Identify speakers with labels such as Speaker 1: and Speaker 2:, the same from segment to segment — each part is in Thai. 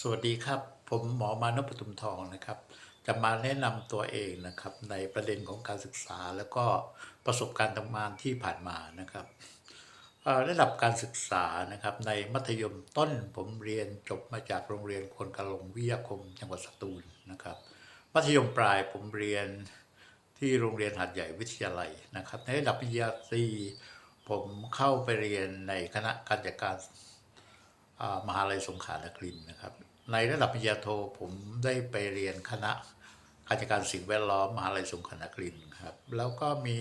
Speaker 1: สวัสดีครับ ผมหมอมานพปทุมทองนะครับ จะมาแนะนำตัวเองนะครับ ในประเด็นของการศึกษา แล้วก็ประสบการณ์ทำงานที่ผ่านมานะครับระดับการศึกษานะครับในมัธยมต้นผมเรียนจบมาจากโรงเรียนคนกะลงวิทยาคมจังหวัดสตูลนะครับ มัธยมปลายผมเรียนที่โรงเรียนหัดใหญ่วิทยาลัยนะครับ ในระดับปริญญาตรีผมเข้าไปเรียนในคณะการจัดการ มหาลัยสงขลานครินนะครับ ในระดับปริญญาโทผมได้ไปเรียนคณะการจัดการสิ่งแวดล้อมมหาลัยสงขลานครินครับ แล้วก็มี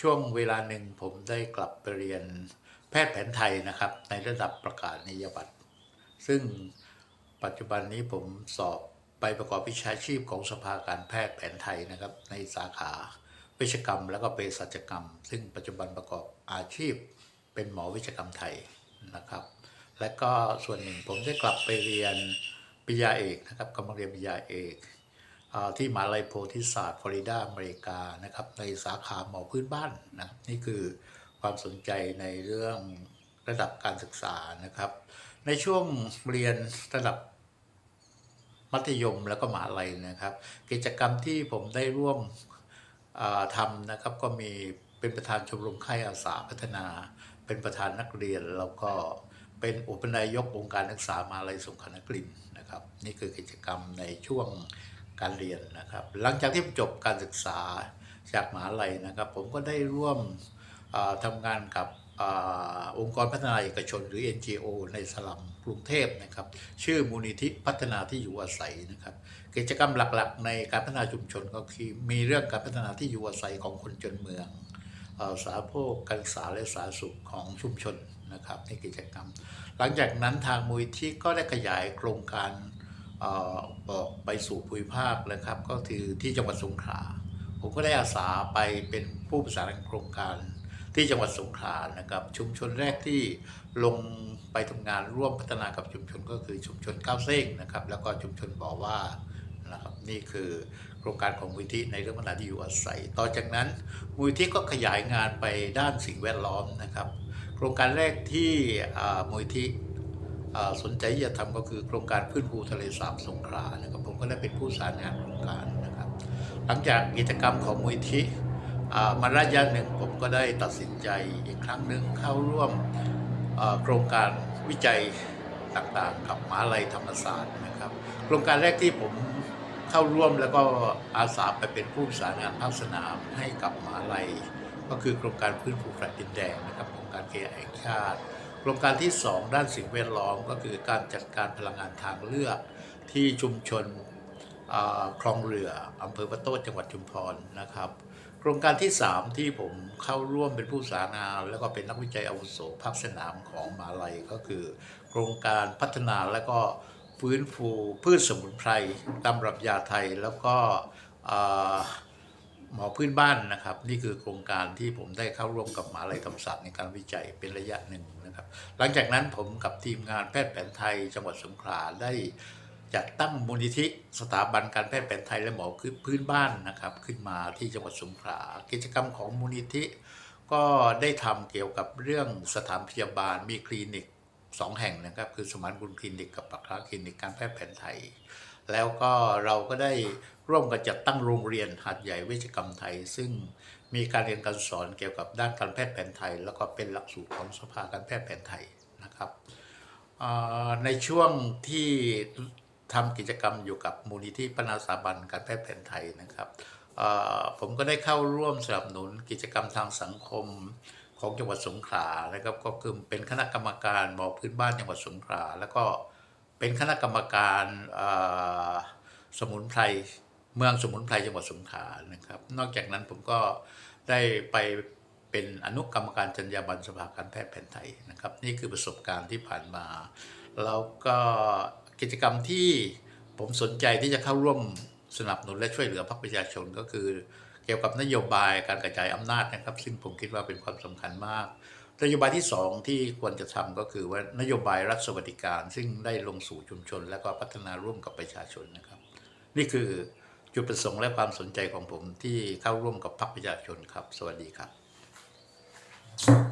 Speaker 1: ช่วงเวลาหนึ่งผมได้กลับไปเรียนแพทย์แผนไทยนะครับ ในระดับประกาศนียบัตร ซึ่งปัจจุบันนี้ผมสอบไปประกอบวิชาชีพของสภาการแพทย์แผนไทยนะครับ ในสาขาเวชกรรม แล้วก็เภสัชกรรม ซึ่งปัจจุบันประกอบอาชีพเป็นหมอเวชกรรมไทยนะครับ และก็ส่วนหนึ่งผมได้กลับไปเรียนปริญญาเอกนะครับกำลังเรียนปริญญาเอกที่มหาลัยโพธิศาสตร์ฟลอริดาอเมริกานะครับในสาขาหมอพื้นบ้านนะครับนี่คือความสนใจในเรื่องระดับการศึกษานะครับ ในช่วงเรียนระดับมัธยมแล้วก็มหาลัยนะครับ กิจกรรมที่ผมได้ร่วมทำนะครับก็มีเป็นประธานชมรมค่ายอาสาพัฒนา เป็นประธานนักเรียนแล้วก็ เป็นอุปนายกองค์การนักศึกษามาลัยสงขลานครินนะครับ นี่คือกิจกรรมในช่วงการเรียนนะครับ หลังจากที่จบการศึกษาจากมหาลัยนะครับ ผมก็ได้ร่วมอ่าทำงานกับอองค์กรพัฒนาเอกชนหรือ NGO ในสลัมกรุงเทพนะครับ ชื่อมูลนิธิพัฒนาที่อยู่อาศัยนะครับ กิจกรรมหลักๆ ในการพัฒนาชุมชนก็คือมีเรื่องการพัฒนาที่อยู่อาศัยของคนจนเมืองอ่อสาธารณโภคการศึกษาและสาธารณสุขของชุมชน นะครับในกิจกรรม หลังจากนั้นทางมูลที่ก็ได้ขยายโครงการออกไปสู่ภูมิภาคนะครับ ก็คือที่จังหวัดสงขลาผมก็ได้อาสาไปเป็นผู้ประสานโครงการที่จังหวัดสงขลานะครับ ชุมชนแรกที่ลงไปทำงานร่วมพัฒนากับชุมชนก็คือชุมชนก้าวเซ้งนะครับ แล้วก็ชุมชนบ่อว่านะครับนี่คือโครงการของมูลที่ในเรื่องพัฒนาที่อยู่อาศัย ต่อจากนั้นมูลที่ก็ขยายงานไปด้านสิ่งแวดล้อมนะครับ โครงการแรกที่มูลที่สนใจที่จะทำก็คือโครงการพื้นฟูทะเลสาบสงขลานะครับผมก็ได้เป็นผู้สานงานโครงการนะครับ หลังจากกิจกรรมของมูลที่อ่ามาระยะหนึ่งผมก็ได้ตัดสินใจอีกครั้งหนึ่งเข้าร่วมโครงการวิจัยต่างๆ กับมหาลัยธรรมศาสตร์นะครับ โครงการแรกที่ผมเข้าร่วมแล้วก็อาสาไปเป็นผู้สานงานภาคสนามให้กับมหาลัย ก็คือโครงการพื้นฟูแฟลตดินแดงนะครับ การเคแห่งชาติโครงการที่ 2 ด้านสิ่งแวดล้อมก็คือการจัดการพลังงานทางเลือกที่ชุมชนคลองเรืออำเภอพระโต้จังหวัดชุมพรนะครับ โครงการที่ 3 ที่ผมเข้าร่วมเป็นผู้สารงาน แล้วก็เป็นนักวิจัยอาวุโสภาคสนามของมหาลัยก็คือ โครงการพัฒนาและก็ฟื้นฟูพืชสมุนไพรตำรับยาไทยแล้วก็ หมอพื้นบ้านนะครับ นี่คือโครงการที่ผมได้เข้าร่วมกับมหาลัยธรรมศาสตร์ในการวิจัยเป็นระยะหนึ่งนะครับ หลังจากนั้นผมกับทีมงานแพทย์แผนไทย จังหวัดสงขลาได้จัดตั้งมูลนิธิสถาบันการแพทย์แผนไทยและหมอพื้นบ้านนะครับ ขึ้นมาที่จังหวัดสงขลากิจกรรมของมูลนิธิ ก็ได้ทำเกี่ยวกับเรื่องสถานพยาบาลมีคลินิกสองแห่งนะครับ คือสมานบุญคลินิกกับปักคลาคลินิกการแพทย์แผนไทย แล้วก็เราก็ได้ร่วมกันจัดตั้งโรงเรียนหัดใหญ่เวชกรรมไทย ซึ่งมีการเรียนการสอนเกี่ยวกับด้านการแพทย์แผนไทย แล้วก็เป็นหลักสูตรของสภาการแพทย์แผนไทยนะครับในช่วงที่ทำกิจกรรมอยู่กับมูลนิธิปนาสาบันการแพทย์แผนไทยนะครับผมก็ได้เข้าร่วมสนับสนุนกิจกรรมทางสังคมของจังหวัดสงขลานะครับก็คือเป็นคณะกรรมการหมอพื้นบ้านจังหวัดสงขลาแล้วก็ เป็นคณะกรรมการสมุนไพรเมืองสมุนไพรจังหวัดสงขลานะครับ นอกจากนั้นผมก็ได้ไปเป็นอนุกรรมการจรรยาบรรณสภาการแพทย์แผนไทยนะครับ นี่คือประสบการณ์ที่ผ่านมา แล้วก็กิจกรรมที่ผมสนใจที่จะเข้าร่วมสนับสนุนและช่วยเหลือพรรคประชาชนก็คือ เกี่ยวกับนโยบายการกระจายอำนาจนะครับ ซึ่งผมคิดว่าเป็นความสำคัญมาก นโยบายที่สองที่ควรจะทำก็คือว่านโยบายรัฐสวัสดิการ ซึ่งได้ลงสู่ชุมชน และก็พัฒนาร่วมกับประชาชนนะครับ นี่คือจุดประสงค์และความสนใจของผมที่เข้าร่วมกับพรรคประชาชนครับ สวัสดีครับ